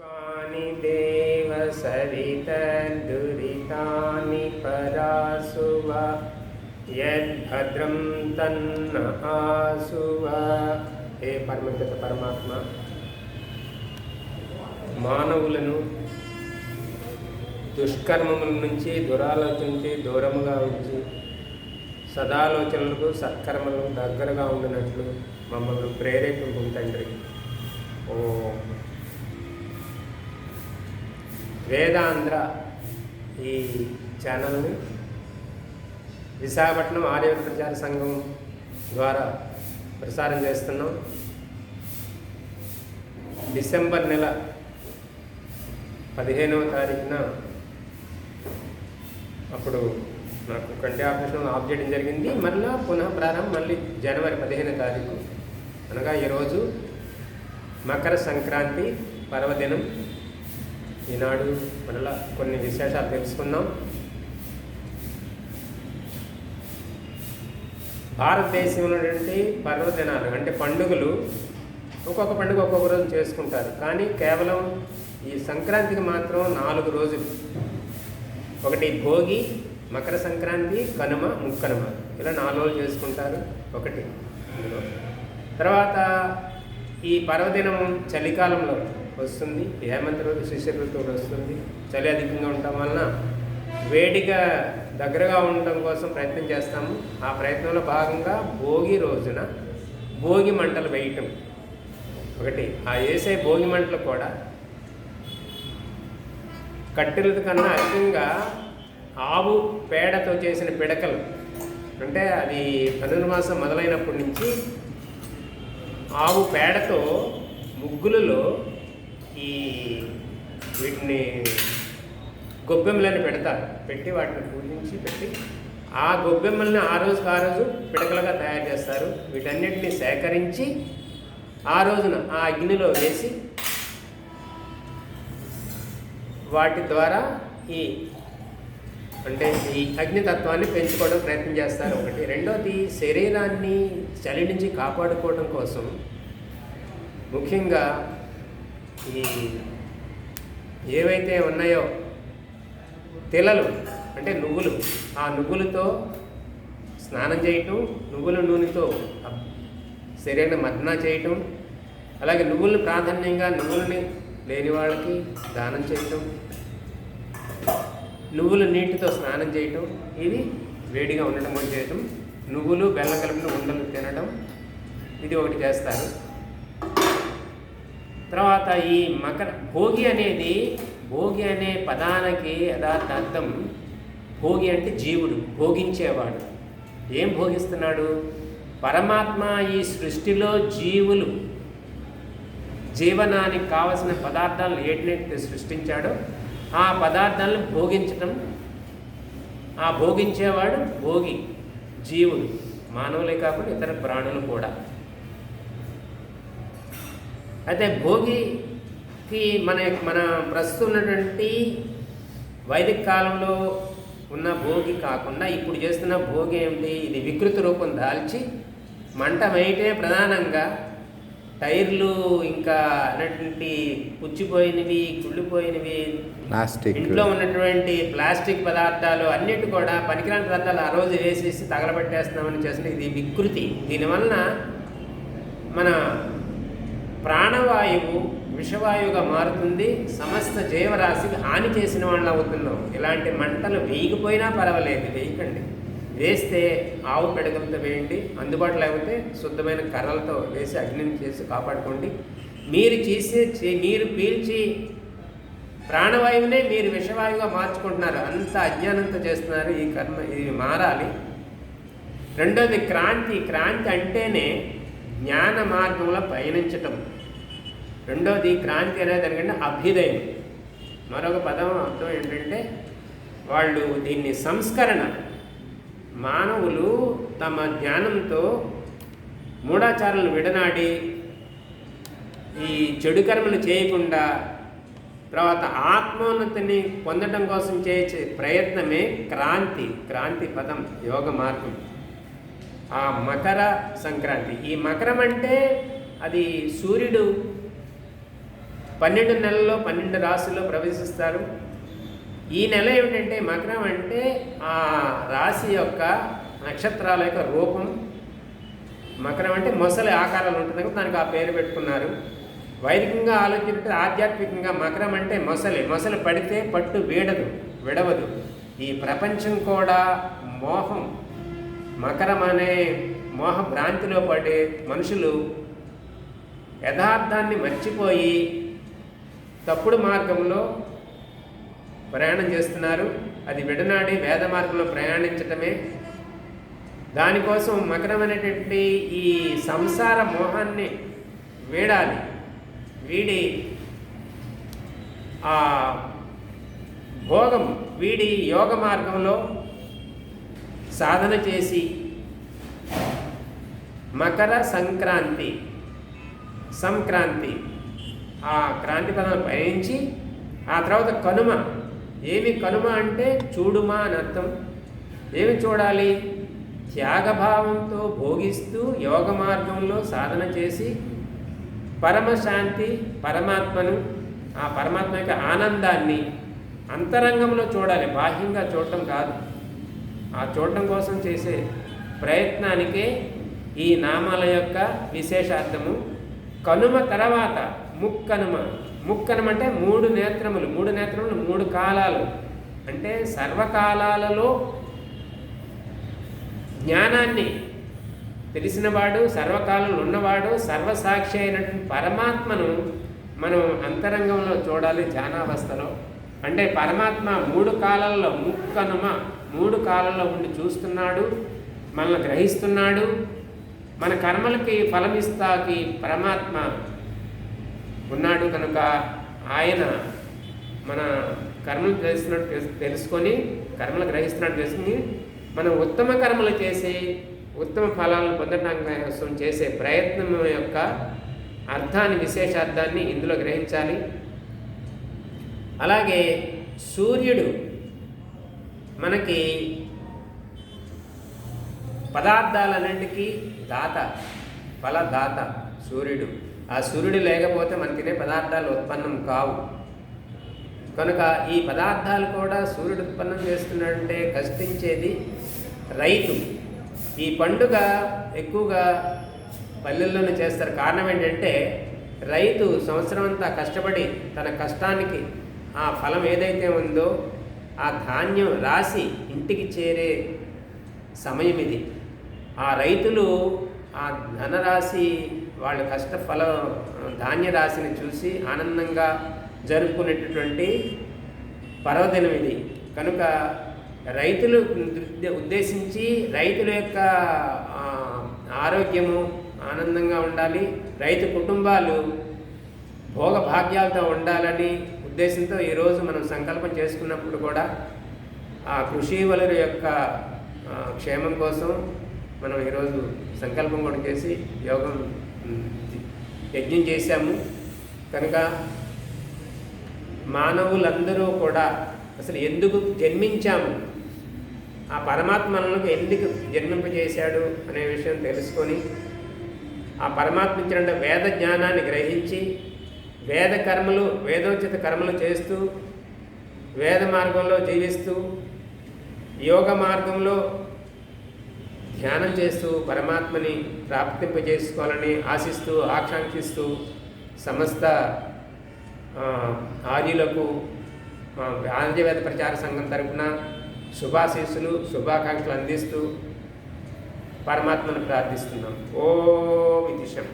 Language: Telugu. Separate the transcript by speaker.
Speaker 1: विश्वानि देव सवितर्दुरितानि परासुव यद्भद्रं तन्न आसुव హే పరమగత పరమాత్మ మానవులను దుష్కర్మముల నుంచి దురాలోచన నుంచి దూరముగా ఉంచి సదాలోచనలకు సత్కర్మలకు దగ్గరగా ఉండినట్లు మమ్మల్ని ప్రేరేపింపు తండ్రి ఓ వేదాంధ్ర ఈ ఛానల్ని విశాఖపట్నం ఆర్య ప్రచార సంఘం ద్వారా ప్రసారం చేస్తున్నాం. డిసెంబర్ నెల పదిహేనవ తారీఖున అప్పుడు నాకు కంటి ఆపరేషన్ ఆఫ్ చేయడం జరిగింది. మళ్ళా పునః ప్రారంభం మళ్ళీ జనవరి పదిహేనో తారీఖు అనగా ఈరోజు మకర సంక్రాంతి పర్వదినం ఈనాడు మరలా కొన్ని విశేషాలు తెలుసుకుందాం. భారతదేశంలో పర్వదినాలు అంటే పండుగలు. ఒక్కొక్క పండుగ ఒక్కొక్క రోజు చేసుకుంటారు. కానీ కేవలం ఈ సంక్రాంతికి మాత్రం నాలుగు రోజులు. ఒకటి భోగి మకర సంక్రాంతి కనుమ ముక్కనుమ. ఇలా నాలుగు రోజులు చేసుకుంటారు ఒకటి. తర్వాత ఈ పర్వదినం చలికాలంలో. వస్తుంది హేమంతి రోజు శిశిర ఋతువులు వస్తుంది. చలి అధికంగా ఉండటం వలన వేడిగా దగ్గరగా ఉండటం కోసం ప్రయత్నం చేస్తాము. ఆ ప్రయత్నంలో భాగంగా భోగి రోజున భోగి మంటలు వేయటం. ఒకటి ఆ వేసే భోగి మంటలు కూడా కట్టెల కన్నా అధికంగా ఆవు పేడతో చేసిన పిడకలు అంటే అది ధనుర్మాసం మొదలైనప్పటి నుంచి ఆవు పేడతో ముగ్గులలో ఈ వీటిని గొబ్బెమ్మలని పెడతారు పెట్టి వాటిని పూజించి పెట్టి ఆ గొబ్బెమ్మల్ని ఆ రోజుకి ఆ రోజు పిడకలుగా తయారు చేస్తారు. వీటన్నిటిని సేకరించి ఆ రోజున ఆ అగ్నిలో వేసి వాటి ద్వారా ఈ అంటే ఈ అగ్నితత్వాన్ని పెంచుకోవడం ప్రయత్నం చేస్తారు. ఒకటి. రెండోది శరీరాన్ని చలి నుంచి కాపాడుకోవడం కోసం ముఖ్యంగా ఈ ఏవైతే ఉన్నాయో తెలలు అంటే నువ్వులు ఆ నువ్వులతో స్నానం చేయటం నువ్వుల నూనెతో అబ్- శరీరాన్ని మర్దన చేయటం అలాగే నువ్వులను ప్రాధాన్యంగా నువ్వులని లేని వాళ్ళకి దానం చేయటం నువ్వులు నీటితో స్నానం చేయటం ఇది వేడిగా ఉండటం కూడా చేయటం నువ్వులు బెల్లం కలిపిన ఉండలు తినడం ఇది ఒకటి చేస్తారు. తర్వాత ఈ మకర భోగి అనేది భోగి అనే పదానికి యథార్థ అర్థం భోగి అంటే జీవుడు భోగించేవాడు. ఏం భోగిస్తున్నాడు? పరమాత్మ ఈ సృష్టిలో జీవులు జీవనానికి కావలసిన పదార్థాలను ఏటినైతే సృష్టించాడో ఆ పదార్థాలను భోగించటం. ఆ భోగించేవాడు భోగి జీవుడు మానవులే కాకుండా ఇతర ప్రాణులు కూడా. అయితే భోగికి మన మన ప్రస్తుతం ఉన్నటువంటి వైదిక కాలంలో ఉన్న భోగి కాకుండా ఇప్పుడు చేస్తున్న భోగి ఏమిటి? ఇది వికృత రూపం దాల్చి మంట వేయటే ప్రధానంగా. టైర్లు ఇంకా అన్నటువంటి పుచ్చిపోయినవి కుళ్ళిపోయినవి
Speaker 2: ప్లాస్టిక్.
Speaker 1: ఇంట్లో ఉన్నటువంటి ప్లాస్టిక్ పదార్థాలు అన్నిటి కూడా పనికిరాని పదార్థాలు ఆ రోజు వేసేసి తగలబెట్టేస్తున్నామని చేసిన ఇది వికృతి. దీనివలన మన ప్రాణవాయువు విషవాయువుగా మారుతుంది. సమస్త జీవరాశికి హాని చేసిన వాళ్ళు అవుతున్నాం ఇలాంటి మంటలు వేయకపోయినా పర్వాలేదు వేయకండి. వేస్తే ఆవు పెడకలతో వేయండి. అందుబాటులో లేకపోతే శుద్ధమైన కర్రలతో వేసి అగ్నిని చేసి కాపాడుకోండి. మీరు చేసే చే- మీరు పీల్చి ప్రాణవాయువునే మీరు విషవాయువుగా మార్చుకుంటున్నారు. అంత అజ్ఞానంతో చేస్తున్నారు ఈ కర్మ ఇది మారాలి. రెండోది క్రాంతి. క్రాంతి అంటేనే జ్ఞాన మార్గంలో పయనించటం. రెండోది క్రాంతి అనేది దానికంటే అభ్యుదయం. మరొక పదం అర్థం ఏంటంటే వాళ్ళు దీన్ని సంస్కరణ. మానవులు తమ జ్ఞానంతో మూఢాచారాలను విడనాడి ఈ చెడు కర్మలు చేయకుండా తర్వాత ఆత్మోన్నతిని పొందడం కోసం చేసే ప్రయత్నమే క్రాంతి. క్రాంతి పదం యోగ మార్గం. ఆ మకర సంక్రాంతి. ఈ మకరం అంటే అది సూర్యుడు పన్నెండు నెలల్లో పన్నెండు రాశుల్లో ప్రవేశిస్తారు. ఈ నెల ఏమిటంటే మకరం అంటే ఆ రాశి యొక్క నక్షత్రాల యొక్క రూపం. మకరం అంటే మొసలి ఆకారాలు ఉంటుంది కదా దానికి ఆ పేరు పెట్టుకున్నారు. వైదికంగా ఆలోచించే ఆధ్యాత్మికంగా మకరం అంటే మొసలి. మొసలి పడితే పట్టు వీడదు విడవదు. ఈ ప్రపంచం కూడా మోహం. మకరం అనే మోహ భ్రాంతిలో పడే మనుషులు యథార్థాన్ని మర్చిపోయి తప్పుడు మార్గంలో ప్రయాణం చేస్తున్నారు. అది విడనాడి వేద మార్గంలో ప్రయాణించటమే. దానికోసం మకరం అనేటువంటి ఈ సంసార మోహాన్ని వీడాలి. వీడి ఆ భోగం వీడి యోగ మార్గంలో సాధన చేసి మకర సంక్రాంతి సంక్రాంతి ఆ క్రాంతి పదం పయనించి ఆ తర్వాత కనుమ. ఏమి కనుమ అంటే చూడుమా అని అర్థం. ఏమి చూడాలి? త్యాగభావంతో భోగిస్తూ యోగ మార్గంలో సాధన చేసి పరమశాంతి పరమాత్మను ఆ పరమాత్మ యొక్క ఆనందాన్ని అంతరంగంలో చూడాలి. బాహ్యంగా చూడటం కాదు. ఆ చూడటం కోసం చేసే ప్రయత్నానికే ఈ నామాల యొక్క విశేషార్థము. కనుమ తర్వాత ముక్కనుమ. ముక్కనుమ అంటే మూడు నేత్రములు. మూడు నేత్రములు మూడు కాలాలు. అంటే సర్వకాలాలలో జ్ఞానాన్ని తెలిసినవాడు సర్వకాలంలో ఉన్నవాడు సర్వసాక్షి అయినటువంటి పరమాత్మను మనం అంతరంగంలో చూడాలి ధ్యానావస్థలో. అంటే పరమాత్మ మూడు కాలాల్లో ముక్కనుమ. మూడు కాలంలో ఉండి చూస్తున్నాడు మనల్ని గ్రహిస్తున్నాడు. మన కర్మలకి ఫలమిస్తాకి పరమాత్మ ఉన్నాడు కనుక ఆయన మన కర్మలు తెలుస్తున్నట్టు తెలు- తెలుసుకొని కర్మలు గ్రహిస్తున్నట్టు తెలుసుకుని మనం ఉత్తమ కర్మలు చేసి ఉత్తమ ఫలాలను పొందడానికి కోసం చేసే ప్రయత్నం యొక్క అర్థాన్ని విశేషార్థాన్ని ఇందులో గ్రహించాలి. అలాగే సూర్యుడు మనకి పదార్థాలన్నింటికీ దాత ఫలదాత సూర్యుడు. ఆ సూర్యుడు లేకపోతే మన తినే పదార్థాలు ఉత్పన్నం కావు. కనుక ఈ పదార్థాలు కూడా సూర్యుడు ఉత్పన్నం చేస్తున్నాడంటే కష్టించేది రైతు. ఈ పండుగ ఎక్కువగా పల్లెల్లోనే చేస్తారు. కారణం ఏంటంటే రైతు సంవత్సరం అంతా కష్టపడి తన కష్టానికి ఆ ఫలం ఏదైతే ఉందో ఆ ధాన్యం రాసి ఇంటికి చేరే సమయం ఇది. ఆ రైతులు ఆ ధనరాశి వాళ్ళ కష్టఫల ధాన్య రాశిని చూసి ఆనందంగా జరుపుకునేటటువంటి పర్వదినం ఇది. కనుక రైతులు ఉద్దేశించి రైతుల యొక్క ఆరోగ్యము ఆనందంగా ఉండాలి. రైతు కుటుంబాలు భోగభాగ్యాలతో ఉండాలని ఉద్దేశంతో ఈరోజు మనం సంకల్పం చేసుకున్నప్పుడు కూడా ఆ కృషి వలరు యొక్క క్షేమం కోసం మనం ఈరోజు సంకల్పం కూడా చేసి యోగం యజ్ఞం చేశాము. కనుక మానవులందరూ కూడా అసలు ఎందుకు జన్మించాము? ఆ పరమాత్మలకు ఎందుకు జన్మింపజేశాడు అనే విషయం తెలుసుకొని ఆ పరమాత్మ ఇచ్చిన వేద జ్ఞానాన్ని గ్రహించి వేద కర్మలు వేదోచిత కర్మలు చేస్తూ వేద మార్గంలో జీవిస్తూ యోగ మార్గంలో ధ్యానం చేస్తూ పరమాత్మని ప్రాప్తింపజేసుకోవాలని ఆశిస్తూ ఆకాంక్షిస్తూ సమస్త ఆదిలకు ఆంధ్రవేద ప్రచార సంఘం తరఫున శుభాశీస్సులు శుభాకాంక్షలు అందిస్తూ పరమాత్మను ప్రార్థిస్తున్నాం. ఓ విదిశం